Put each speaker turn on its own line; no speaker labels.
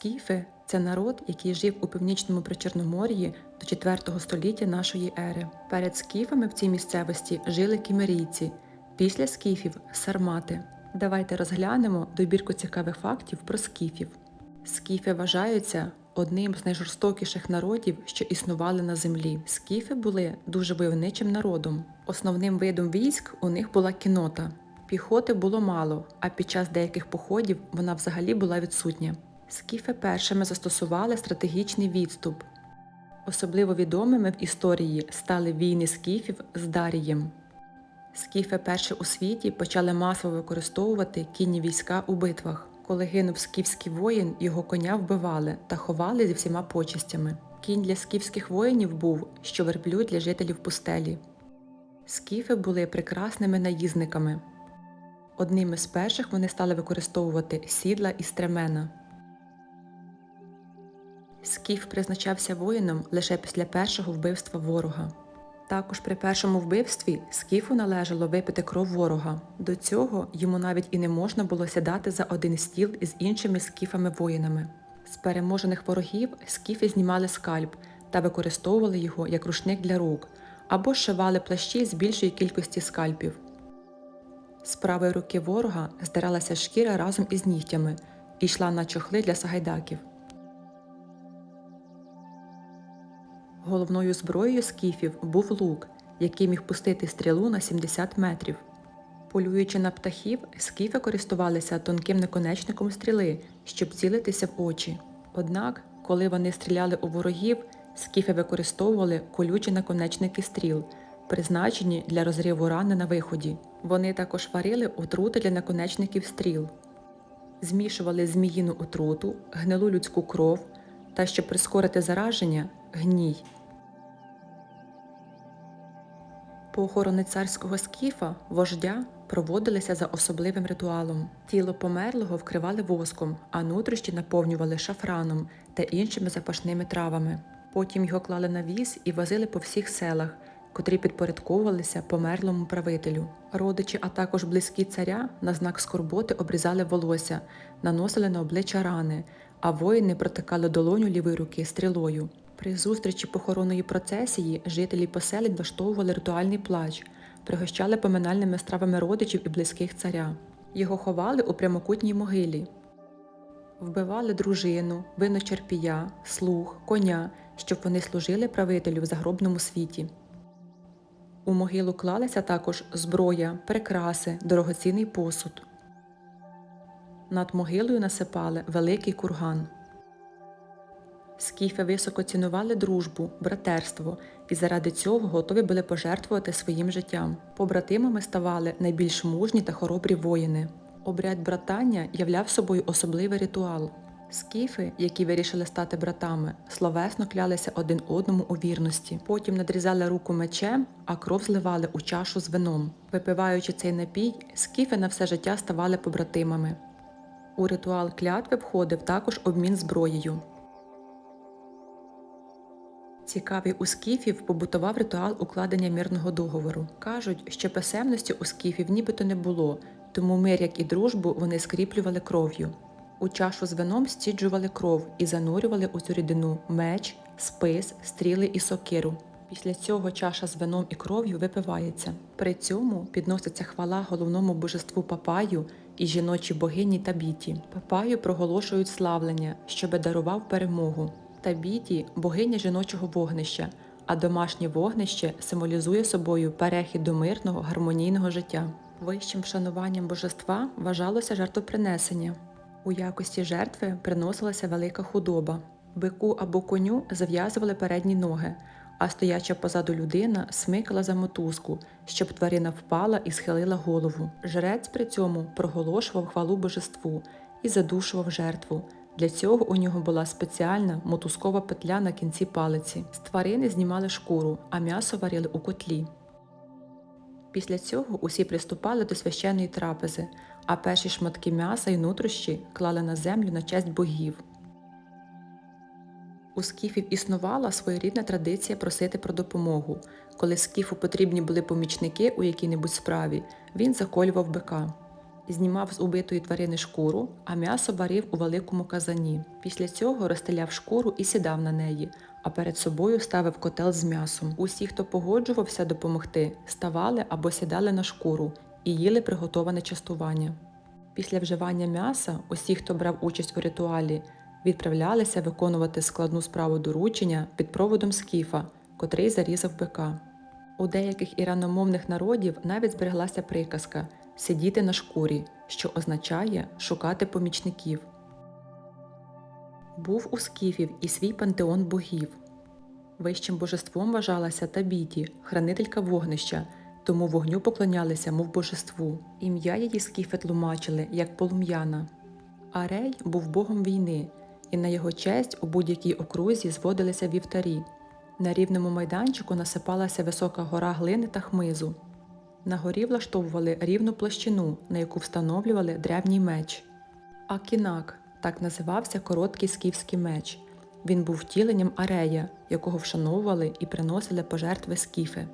Скіфи це народ, який жив у північному Причорномор'ї до 4 століття нашої ери. Перед скіфами в цій місцевості жили кімерійці, після скіфів сармати. Давайте розглянемо добірку цікавих фактів про скіфів. Скіфи вважаються одним з найжорстокіших народів, що існували на землі. Скіфи були дуже войовничим народом. Основним видом військ у них була кінота. Піхоти було мало, а під час деяких походів вона взагалі була відсутня. Скіфи першими застосували стратегічний відступ. Особливо відомими в історії стали війни скіфів з Дарієм. Скіфи перші у світі почали масово використовувати кінні війська у битвах. Коли гинув скіфський воїн, його коня вбивали та ховали зі всіма почестями. Кінь для скіфських воїнів був, що верблюд для жителів пустелі. Скіфи були прекрасними наїзниками. Одними з перших вони стали використовувати сідла і стремена. Скіф призначався воїном лише після першого вбивства ворога. Також при першому вбивстві скіфу належало випити кров ворога. До цього йому навіть і не можна було сідати за один стіл із іншими скіфами-воїнами. З переможених ворогів скіфи знімали скальп та використовували його як рушник для рук або шивали плащі з більшої кількості скальпів. З правої руки ворога здиралася шкіра разом із нігтями і йшла на чохли для сагайдаків. Головною зброєю скіфів був лук, який міг пустити стрілу на 70 метрів. Полюючи на птахів, скіфи користувалися тонким наконечником стріли, щоб цілитися в очі. Однак, коли вони стріляли у ворогів, скіфи використовували колючі наконечники стріл, призначені для розриву рани на виході. Вони також варили отрути для наконечників стріл, змішували зміїну отруту, гнилу людську кров та, щоб прискорити зараження, гній. Похорони царського скіфа, вождя, проводилися за особливим ритуалом. Тіло померлого вкривали воском, а нутрощі наповнювали шафраном та іншими запашними травами. Потім його клали на віз і возили по всіх селах, котрі підпорядковувалися померлому правителю. Родичі, а також близькі царя на знак скорботи обрізали волосся, наносили на обличчя рани, а воїни протикали долоню лівої руки стрілою. При зустрічі похоронної процесії жителі поселень влаштовували ритуальний плач, пригощали поминальними стравами родичів і близьких царя. Його ховали у прямокутній могилі. Вбивали дружину, виночерпія, слуг, коня, щоб вони служили правителю в загробному світі. У могилу клалися також зброя, прикраси, дорогоцінний посуд. Над могилою насипали великий курган. Скіфи високо цінували дружбу, братерство і заради цього готові були пожертвувати своїм життям. Побратимами ставали найбільш мужні та хоробрі воїни. Обряд братання являв собою особливий ритуал. Скіфи, які вирішили стати братами, словесно клялися один одному у вірності. Потім надрізали руку мечем, а кров зливали у чашу з вином. Випиваючи цей напій, скіфи на все життя ставали побратимами. У ритуал клятви входив також обмін зброєю. Цікавий у скіфів побутував ритуал укладення мирного договору. Кажуть, що писемності у скіфів нібито не було, тому мир, як і дружбу, вони скріплювали кров'ю. У чашу з вином стіджували кров і занурювали у цю рідину меч, спис, стріли і сокиру. Після цього чаша з вином і кров'ю випивається. При цьому підноситься хвала головному божеству Папаю і жіночій богині Табіті. Папаю проголошують славлення, щоби дарував перемогу. Табіті богиня жіночого вогнища, а домашнє вогнище символізує собою перехід до мирного гармонійного життя. Вищим вшануванням божества вважалося жертвопринесення. У якості жертви приносилася велика худоба. Бику або коню зав'язували передні ноги, а стояча позаду людина смикала за мотузку, щоб тварина впала і схилила голову. Жрець при цьому проголошував хвалу божеству і задушував жертву. Для цього у нього була спеціальна мотузкова петля на кінці палиці. З тварини знімали шкуру, а м'ясо варили у котлі. Після цього усі приступали до священної трапези, а перші шматки м'яса і нутрощі клали на землю на честь богів. У скіфів існувала своєрідна традиція просити про допомогу. Коли скіфу потрібні були помічники у якій-небудь справі, він заколював бика. Знімав з убитої тварини шкуру, а м'ясо варив у великому казані. Після цього розстеляв шкуру і сідав на неї, а перед собою ставив котел з м'ясом. Усі, хто погоджувався допомогти, ставали або сідали на шкуру і їли приготоване частування. Після вживання м'яса усі, хто брав участь у ритуалі, відправлялися виконувати складну справу доручення під проводом скіфа, котрий зарізав бика. У деяких іраномовних народів навіть збереглася приказка сидіти на шкурі, що означає шукати помічників. Був у скіфів і свій пантеон богів. Вищим божеством вважалася Табіті, хранителька вогнища, тому вогню поклонялися, мов божеству. Ім'я її скіфи тлумачили як полум'яна. Арей був богом війни, і на його честь у будь-якій окрузі зводилися вівтарі. На рівному майданчику насипалася висока гора глини та хмизу. На горі влаштовували рівну площину, на яку встановлювали древній меч. Акінак так називався короткий скіфський меч. Він був втіленням арея, якого вшановували і приносили пожертви скіфи.